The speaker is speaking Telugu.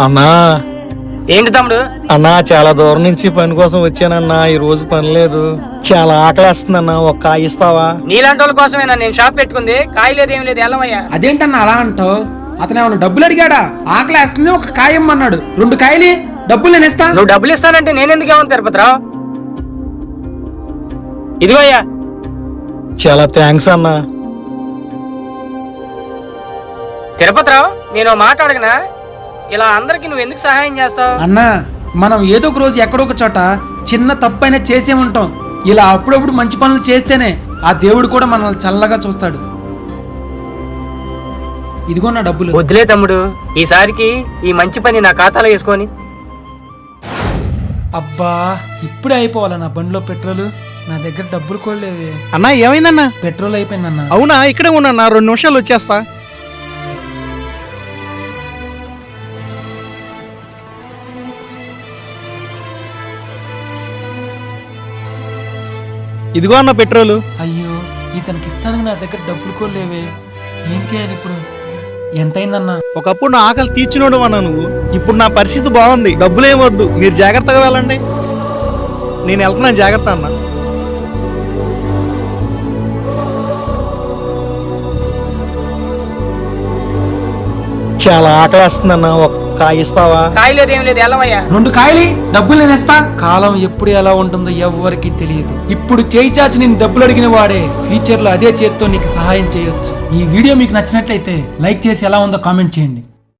అన్నా. ఏంటి తమ్ముడు? అన్నా చాలా దూరం నుంచి పని కోసం వచ్చానన్నా. ఈ రోజు పని లేదు. చాలా ఆకలేస్తుందన్నా. ఒక కాయ ఇస్తావా? నీలాంటి వాళ్ళ కోసమేనా? నేను షాప్ పెట్టుకుంది. కాయ లేదు ఏం లేదు. అదేంటన్నా అలా అంటావు? అతను ఏమైనా డబ్బులు అడిగాడా? ఆకలి వేస్తుంది ఒక కాయం అన్నాడు రెండు కాయలు. డబ్బులు నేను ఇస్తా. నువ్వు డబ్బులు ఇస్తానంటే నేను ఎందుకు ఏమన్నా తిరుపతిరావు? ఇదిగో అయ్యా. చాలా థ్యాంక్స్ అన్నా. తిరుపతిరావు నేను ఓ మాట అడగనా? ఇలా అందరికి నువ్వు ఎందుకు సహాయం చేస్తావు? అన్నా మనం ఏదో ఒక రోజు ఎక్కడో ఒక చోట చిన్న తప్పైనా చేసే ఉంటాం. ఇలా అప్పుడప్పుడు మంచి పనులు చేస్తేనే ఆ దేవుడు కూడా మనల్ని చల్లగా చూస్తాడు. ఇదిగో నా డబ్బులు. వద్దులే తమ్ముడు. ఈసారికి ఈ మంచి పని నా ఖాతాలో వేసుకొని. అబ్బా ఇప్పుడే అయిపోవాలా నా బండిలో పెట్రోల్? నా దగ్గర డబ్బులు కూడా లేవే. అన్నా ఏమైందన్నా? పెట్రోల్ అయిపోయిందన్నా. అవునా? ఇక్కడే ఉన్నా రెండు నిమిషాలు వచ్చేస్తా. ఇదిగో అన్న పెట్రోలు. అయ్యో ఇతనికి ఇస్తానికి నా దగ్గర డబ్బులు కూడా లేవే. ఏం చేయాలి ఇప్పుడు? ఎంతైందన్నా? ఒకప్పుడు నా ఆకలి తీర్చినోడు అన్నా నువ్వు. ఇప్పుడు నా పరిస్థితి బాగుంది. డబ్బులేం వద్దు. మీరు జాగ్రత్తగా వెళ్ళండి. నేను వెళ్తున్నాను. జాగ్రత్త అన్న. చాలా ఆకలి వస్తుందన్న. ఒక్క కాయ ఇస్తావా కాయ లేదు ఏం లేదు ఎల్లవయ్యా. రెండు కాయలు డబ్బులు నేను ఇస్తా. కాలం ఎప్పుడు ఎలా ఉంటుందో ఎవ్వరికి తెలియదు. ఇప్పుడు చేయి చాచి నేను డబ్బులు అడిగిన వాడే. ఫ్యూచర్లో అదే చేత్తో నీకు సహాయం చేయొచ్చు. ఈ వీడియో మీకు నచ్చినట్లయితే లైక్ చేసి ఎలా ఉందో కామెంట్ చేయండి.